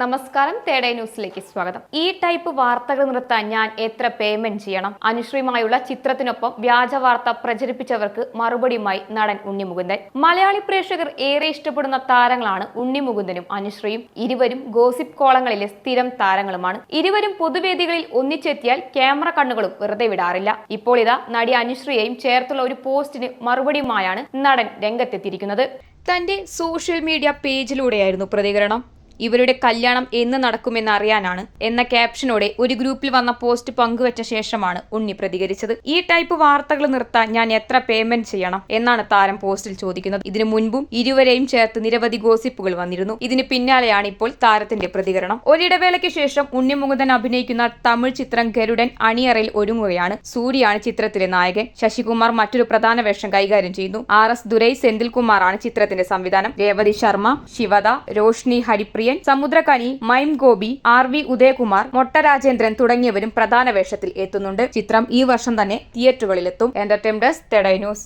നമസ്കാരം തേടേ ന്യൂസിലേക്ക് സ്വാഗതം. ഈ ടൈപ്പ് വാർത്തകൾ നിർത്താൻ ഞാൻ എത്ര പേയ്മെന്റ് ചെയ്യണം? അനുശ്രീമായുള്ള ചിത്രത്തിനൊപ്പം വ്യാജ വാർത്ത പ്രചരിപ്പിച്ചവർക്ക് മറുപടിയുമായി നടൻ ഉണ്ണിമുകുന്ദൻ. മലയാളി പ്രേക്ഷകർ ഏറെ ഇഷ്ടപ്പെടുന്ന താരങ്ങളാണ് ഉണ്ണിമുകുന്ദനും അനുശ്രീയും. ഇരുവരും ഗോസിപ്പ് കോളങ്ങളിലെ സ്ഥിരം താരങ്ങളുമാണ്. ഇരുവരും പൊതുവേദികളിൽ ഒന്നിച്ചെത്തിയാൽ ക്യാമറ കണ്ണുകളും വെറുതെ വിടാറില്ല. ഇപ്പോൾ ഇതാ നടി അനുശ്രീയെയും ചേർത്തുള്ള ഒരു പോസ്റ്റിന് മറുപടിയുമായാണ് നടൻ രംഗത്തെത്തിയിരിക്കുന്നത്. തന്റെ സോഷ്യൽ മീഡിയ പേജിലൂടെയായിരുന്നു പ്രതികരണം. ഇവരുടെ കല്യാണം എന്ന് നടക്കുമെന്ന് അറിയാനാണ് എന്ന ക്യാപ്ഷനോടെ ഒരു ഗ്രൂപ്പിൽ വന്ന പോസ്റ്റ് പങ്കുവച്ച ശേഷമാണ് ഉണ്ണി പ്രതികരിച്ചത്. ഈ ടൈപ്പ് വാർത്തകൾ നിർത്താൻ ഞാൻ എത്ര പേയ്മെന്റ് ചെയ്യണം എന്നാണ് താരം പോസ്റ്റിൽ ചോദിക്കുന്നത്. ഇതിനു മുൻപും ഇരുവരെയും ചേർത്ത് നിരവധി ഗോസിപ്പുകൾ വന്നിരുന്നു. ഇതിന് പിന്നാലെയാണ് ഇപ്പോൾ താരത്തിന്റെ പ്രതികരണം. ഒരിടവേളയ്ക്ക് ശേഷം ഉണ്ണിമുകുന്ദൻ അഭിനയിക്കുന്ന തമിഴ് ചിത്രം ഗരുഡൻ അണിയറയിൽ ഒരുങ്ങുകയാണ്. സൂര്യയാണ് ചിത്രത്തിലെ നായകൻ. ശശികുമാർ മറ്റൊരു പ്രധാന വേഷം കൈകാര്യം ചെയ്യുന്നു. ആർ എസ് ദുരൈ സെന്തിൽകുമാറാണ് ചിത്രത്തിന്റെ സംവിധാനം. രേവതി ശർമ്മ ശിവദ രോഷ്നി ഹരിപ്രിയൻ സമുദ്രകനി മൈം ഗോപി ആർ വി ഉദയകുമാർ മൊട്ടരാജേന്ദ്രൻ തുടങ്ങിയവരും പ്രധാന വേഷത്തിൽ എത്തുന്നുണ്ട്. ചിത്രം ഈ വർഷം തന്നെ തിയേറ്ററുകളിലെത്തും. Entertain desk news